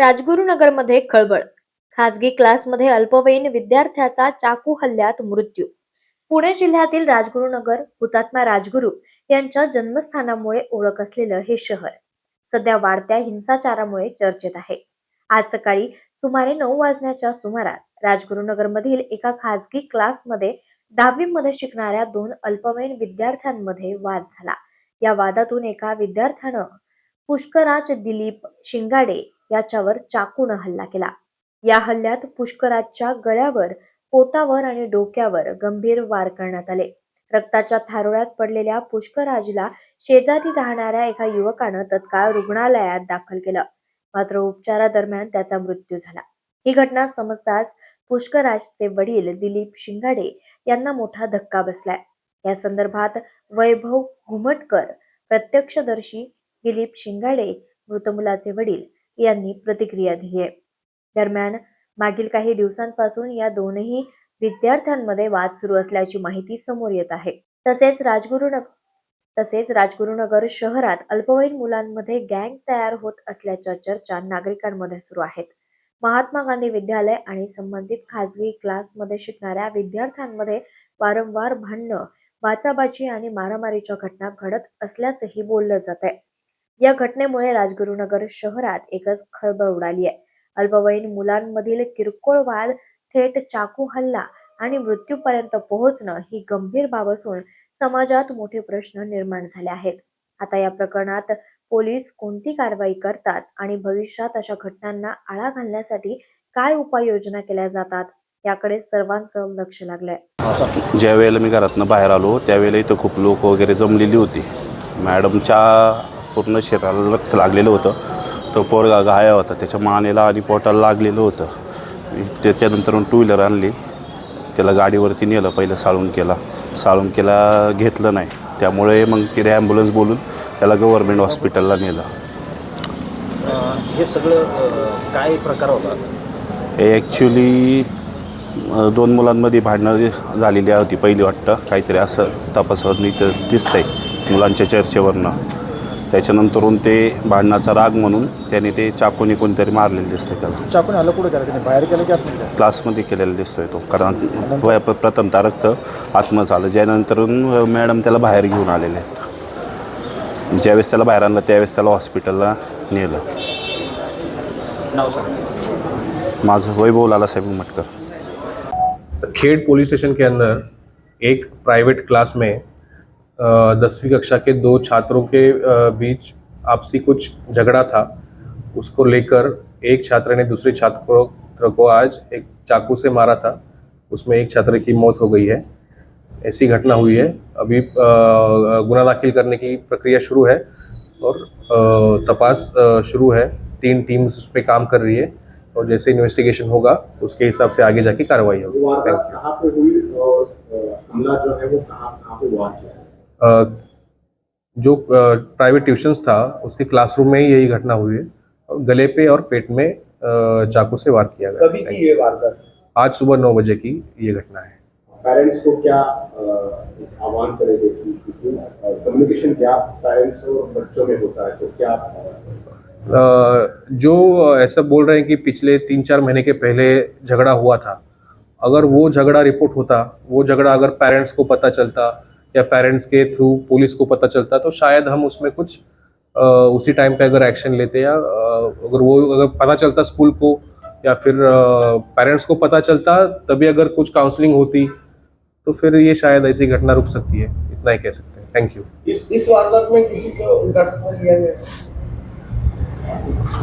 राजगुरुनगरमध्ये खळबळ. खासगी क्लासमध्ये अल्पवयीन विद्यार्थ्याचा चाकू हल्ल्यात मृत्यू. पुणे जिल्ह्यातील राजगुरुनगर हुतात्मा राजगुरू यांच्या जन्मस्थानामुळे ओळख असलेलं हे शहर सध्या वाढत्या हिंसाचारामुळे चर्चेत आहे. आज सकाळी सुमारे नऊ वाजण्याच्या सुमारास राजगुरुनगरमधील एका खासगी क्लासमध्ये दहावीमध्ये शिकणाऱ्या दोन अल्पवयीन विद्यार्थ्यांमध्ये वाद झाला. या वादातून एका विद्यार्थ्यानं पुष्कराज दिलीप शिंगाडे याच्यावर चाकून हल्ला केला. या हल्ल्यात पुष्कराजच्या गळ्यावर पोटावर आणि डोक्यावर गंभीर वार करण्यात आले. रक्ताच्या थारोळ्यात पडलेल्या पुष्कराजला शेजारी राहणाऱ्या एका युवकानं तत्काळ रुग्णालयात दाखल केलं. मात्र उपचारादरम्यान त्याचा मृत्यू झाला. ही घटना समजताच पुष्कराजचे वडील दिलीप शिंगाडे यांना मोठा धक्का बसलाय. या संदर्भात वैभव घुमटकर प्रत्यक्षदर्शी दिलीप शिंगाडे मृत मुलाचे वडील यांनी प्रतिक्रिया दिली आहे दरम्यान मागील काही दिवसांपासून या दोनही विद्यार्थ्यांमध्ये वाद सुरू असल्याची माहिती समोर येत आहे. तसेच राजगुरुनगर तसेच राजगुरुनगर शहरात अल्पवयीन मुलांमध्ये गँग तयार होत असल्याच्या चर्चा नागरिकांमध्ये सुरू आहेत. महात्मा गांधी विद्यालय आणि संबंधित खाजगी क्लासमध्ये शिकणाऱ्या विद्यार्थ्यांमध्ये वारंवार भांडणं वाचाबाची आणि मारामारीच्या घटना घडत असल्याचंही बोललं जात आहे या घटनेमुळे राजगुरुनगर शहरात एकच खळबळ उडाली आहे. अल्पवयीन मुलांमधील किरकोळ वाद थेट चाकू हल्ला आणि मृत्यूपर्यंत पोहोचणं ही गंभीर बाब असून समाजात मोठे प्रश्न निर्माण झाले आहेत. आता या प्रकरणात पोलीस कोणती कारवाई करतात आणि भविष्यात अशा घटनांना आळा घालण्यासाठी काय उपाययोजना केल्या जातात याकडे सर्वांचं लक्ष लागलंय. ज्या वेळेला मी घरातनं बाहेर आलो त्यावेळेला इथं खूप लोक वगैरे जमलेली होती. मॅडमच्या पूर्ण शरीराला रक्त लागलेलं होतं. तो पोरगा घाया होता. त्याच्या मानेला आणि पोटाला लागलेलं होतं. त्याच्यानंतर टू व्हीलर आणली. त्याला गाडीवरती नेलं. पहिलं साळून केला. साळून केला घेतलं नाही. त्यामुळे मग तिथे ॲम्ब्युलन्स बोलून त्याला गव्हर्मेंट हॉस्पिटलला नेलं. हे सगळं काय प्रकार होता? हे ॲक्च्युली दोन मुलांमध्ये भांडणं झालेली होती पहिली वाटतं. काहीतरी असं तपासावरून इथं दिसतंय मुलांच्या चर्चेवरनं. त्याच्यानंतरून ते भांडणाचा राग म्हणून त्याने ते चाकूने कोणतरी मारलेलं दिसतंय त्याला. चाकून आलं कुठे गेलं त्याने? बाहेर गेलं की आतमध्ये? क्लासमध्ये केलेला दिसतोय तो. कारण वया- प्रथमतः रक्त आत्म झालं. ज्यानंतरून मॅडम त्याला बाहेर घेऊन आलेले आहेत. ज्यावेळेस त्याला बाहेर आणलं त्यावेळेस त्याला हॉस्पिटलला नेलं. माझं वैभव लालासाहेब मटकर. खेड़ पुलिस स्टेशन के अंदर एक प्राइवेट क्लास में दसवीं कक्षा के दो छात्रों के बीच आपसी कुछ झगड़ा था। उसको लेकर एक छात्र ने दूसरे छात्र को आज एक चाकू से मारा था। उसमें एक छात्र की मौत हो गई है। ऐसी घटना हुई है। अभी गुना दाखिल करने की प्रक्रिया शुरू है और तपास शुरू है। तीन टीम्स उस पर काम कर रही है और जैसे इन्वेस्टिगेशन होगा उसके हिसाब से आगे जाके कार्रवाई होगी। थैंक यू जो किया प्राइवेट ट्यूशन्स था उसके क्लासरूम में ही यही घटना हुई है। गले पे और पेट में चाकू से वार किया गया। कभी की ये वारदात आज सुबह नौ बजे की ये घटना है। पेरेंट्स को क्या आह्वान करेंगे कम्युनिकेशन गैप पेरेंट्स और बच्चों में होता है तो क्या जो ऐसा बोल रहे हैं कि पिछले तीन चार महीने के पहले झगड़ा हुआ था अगर वो झगड़ा रिपोर्ट होता वो झगड़ा अगर पेरेंट्स को पता चलता या पेरेंट्स के थ्रू पुलिस को पता चलता तो शायद हम उसमें कुछ अ, उसी टाइम पे अगर एक्शन लेते या अगर वो अगर पता चलता स्कूल को या फिर पेरेंट्स को पता चलता तभी अगर कुछ काउंसलिंग होती तो फिर ये शायद ऐसी घटना रुक सकती है इतना ही कह सकते हैं। थैंक यू इस इस वारदात में किसी को में लिया गया?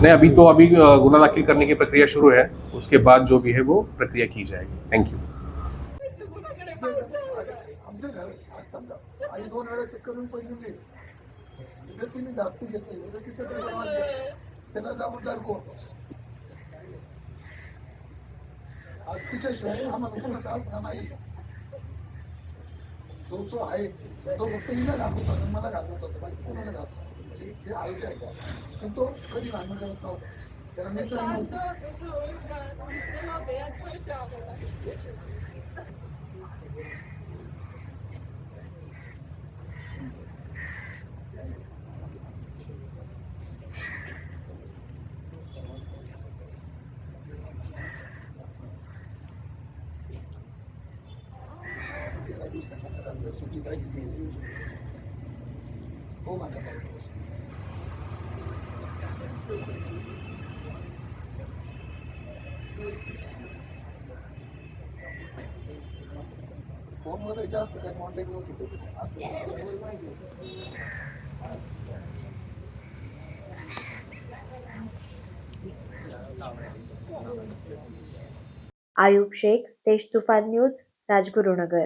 नहीं अभी तो अभी गुना दाखिल करने की प्रक्रिया शुरू है उसके बाद जो भी है वो प्रक्रिया की जाएगी। थैंक यू आई दोन वेळा चेक करून पडलेली इथे तिने जास्त घेतली उद्या तिचं काही. त्याला जबाबदार कोण? आज तिच्याशिवाय आम्हाला कोणाचा असणार नाही. तो तो आहे. तो फक्त हिला घालत होता मला घालत होता बाकी कोणाला घालत. हे- हे आयुष्य आहे. पण तो कधी भांडण करत नव्हता. त्याला मित्र नव्हते सुट्टी येऊ शकतो हो फोनवर जास्त काय कॉन्टॅक्ट नव्हती त्याचं आयुब शेख तेज तुफान न्यूज राजगुरुनगर.